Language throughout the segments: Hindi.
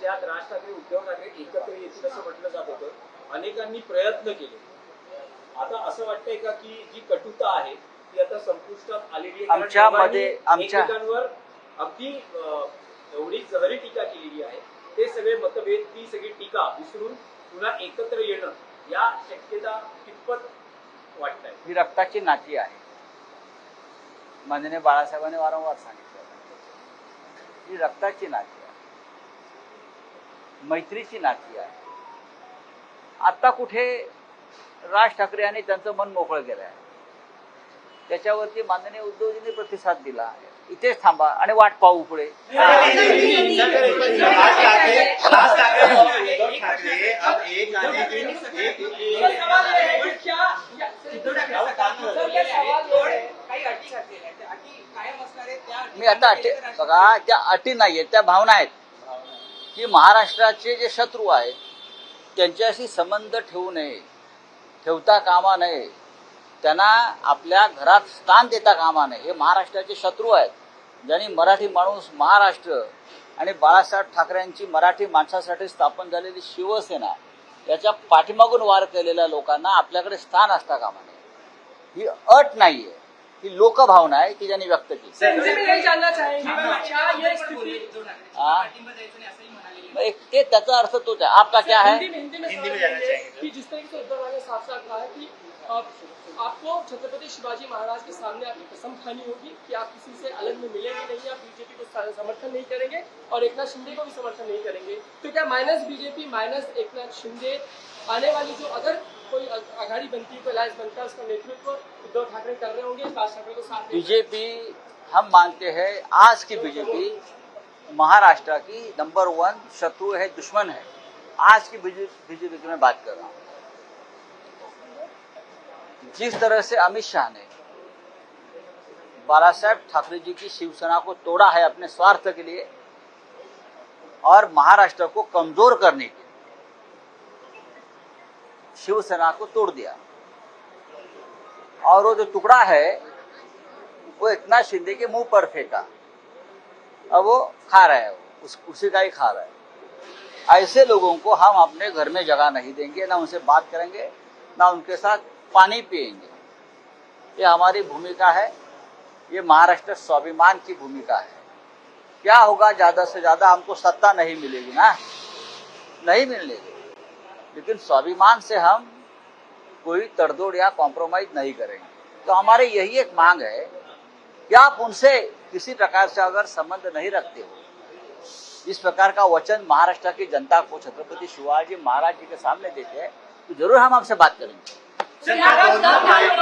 ज्यात राज ठाकरे उद्धव ठाकरे एकत्र येतील असं म्हटलं जात होतं. अनेकांनी प्रयत्न केले. आता असं वाटतंय का की जी कटुता आहे ती आता संपुष्टात आलेली आहे? आमच्यामध्ये- एकमेकांवर अगदी एवढी जहरी टीका केलेली आहे. ते सगळे मतभेद ती सगळी टीका विसरून पुन्हा एकत्र येणं या शक्यता कितपत वाटत आहे ही रक्ताची नाती आहे. माननीय बाळासाहेबांनी वारंवार सांगितलं ही रक्ताची नाती आहे मैत्रीची नाती आहे आता कुठे राज ठाकरे यांनी त्यांचं मन मोकळं केलं आहे त्याच्यावरती माननीय उद्धवजींनी प्रतिसाद दिला इथेच थांबा आणि वाट पाहू पुढे राज ठाकरे राज ठाकरे और उद्धव ठाकरे अब एक आने दिन एक एक- मी आता अटी बघा त्या अटी नाहीयेत त्या भावना आहेत. की महाराष्ट्राचे जे शत्रू आहेत त्यांच्याशी संबंध ठेवू नये ठेवता कामा नये. त्यांना आपल्या घरात स्थान देता कामा नये. हे महाराष्ट्राचे शत्रू आहेत. ज्यांनी मराठी माणूस महाराष्ट्र आणि बाळासाहेब ठाकरेंची मराठी माणसासाठी स्थापन झालेली शिवसेना याच्या पाठीमागून वार केलेल्या लोकांना आपल्याकडे स्थान असता कामा नये. ही अट नाहीये. ही लोकभावना आहे ती त्यांनी व्यक्त केली. हाँ। एक ते त्याचा अर्थ तोच आहे. आपका क्या है? हिंदी में हिंदी में हिंदी में सवाल जाना ये है चाहेंगे, जिस तरीके से उद्धव ने साफ़ साफ़ कहा है कि आपको छत्रपति शिवाजी महाराज के सामने आपकी कसम खानी होगी कि आप किसी से अलग में मिलेंगे नहीं आप बीजेपी को समर्थन नहीं करेंगे और एकनाथ शिंदे को भी समर्थन नहीं करेंगे। तो क्या minus BJP minus Eknath Shinde आने वाली जो अगर कोई आघाड़ी बनती है अलायंस बनता है, उसका नेतृत्व उद्धव ठाकरे कर रहे होंगे, राज ठाकरे को साथ बीजेपी, हम मानते हैं, आज की बीजेपी महाराष्ट्र की नंबर वन शत्रु है, दुश्मन है। आज की बीजेपी की मैं बात कर रहा हूँ। जिस तरह से अमित शाह ने बाला साहेब ठाकरे जी की शिवसेना को तोड़ा है अपने स्वार्थ के लिए और महाराष्ट्र को कमज़ोर करने शिवसेना को तोड़ दिया। और वो जो टुकड़ा है वो इतना शिंदे के मुँह पर फेंका। अब वो खा रहा है उस, उसी का ही खा रहा है। ऐसे लोगों को हम अपने घर में जगह नहीं देंगे ना उनसे बात करेंगे ना उनके साथ पानी पिएँगे। ये हमारी भूमिका है ये महाराष्ट्र स्वाभिमान की भूमिका है। क्या होगा ज़्यादा से ज़्यादा हमको सत्ता नहीं मिलेगी ना? नहीं मिलेगी। लेकिन स्वाभिमान से हम कोई तड़दोड़ या कॉम्प्रोमाइज नहीं करेंगे। तो हमारे यही एक मांग है कि आप उनसे किसी प्रकार से अगर संबंध नहीं रखते हो इस प्रकार का वचन महाराष्ट्र की जनता को छत्रपति शिवाजी महाराज जी के सामने देते हैं तो ज़रूर हम आपसे बात करेंगे। भाइयों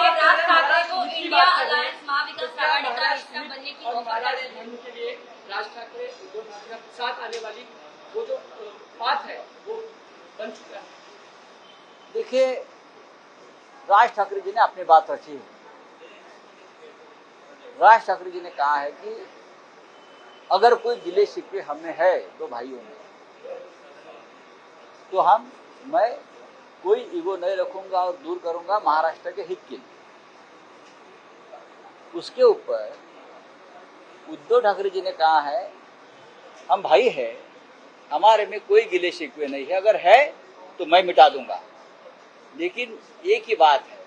राज ठाकरे हैं। उद्धव ठाकरे के साथ आने वाली वो जो बात है वो देखिए, राज ठाकरे जी ने अपनी बात रखी। राज ठाकरे जी ने कहा है कि अगर कोई गिले शिकवे हमें है, दो भाइयों में तो हम, मैं कोई ईगो नहीं रखूँगा और दूर करूँगा महाराष्ट्र के हित के लिए। उसके ऊपर उद्धव ठाकरे जी ने कहा है, हम भाई है हमारे में कोई गिले शिकवे नहीं है। अगर है तो मैं मिटा दूँगा। लेकिन एक ही बात है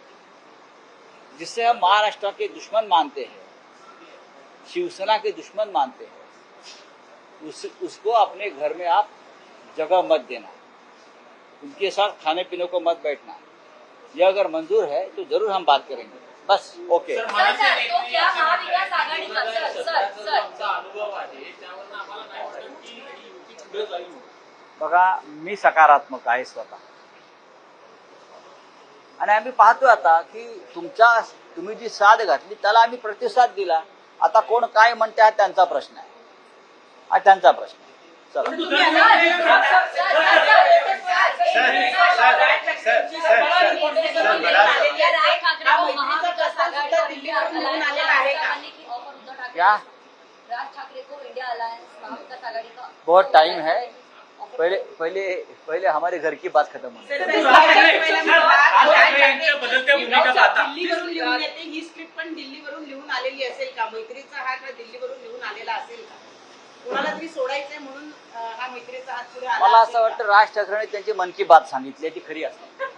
जिससे हम महाराष्ट्र के दुश्मन मानते हैं शिवसेना के दुश्मन मानते हैं उस, उसको अपने घर में आप जगह मत देना। उनके साथ खाने पीने को मत बैठना। यह अगर मंजूर है तो ज़रूर हम बात करेंगे। बस ओके। सर सर तो क्या महाविकास आघाड़ी का सर? Sir sir. बघा मी सकारात्मक आहे स्वतः आणि आम्ही पाहतोय आता की तुमच्या तुम्ही जी साथ घातली त्याला आम्ही प्रतिसाद दिला आता कोण काय म्हणते हा त्यांचा प्रश्न आहे हा त्यांचा प्रश्न आहे चला या राज ठाकरे को इंडिया अलायंस महाविकास आघाड़ी का बहुत टाइम है। पहले पहले पहले हमारे घर की बात खत्म होनी। हाँ, बदलत्या भूमिका पाहता। दिल्लीवरून लिहून येते ही स्क्रिप्ट पण दिल्लीवरून लिहून आलेली असेल का? मैत्रीचा हात हा दिल्लीवरून निघून आलेला असेल का? कोणाला तरी सोडायचंय म्हणून अं, हा मैत्रीचा हात पुढे आला मला असेल असं का? वाटतं राज ठाकरेंनी त्यांची मन की बात सांगितली ती खरी असते.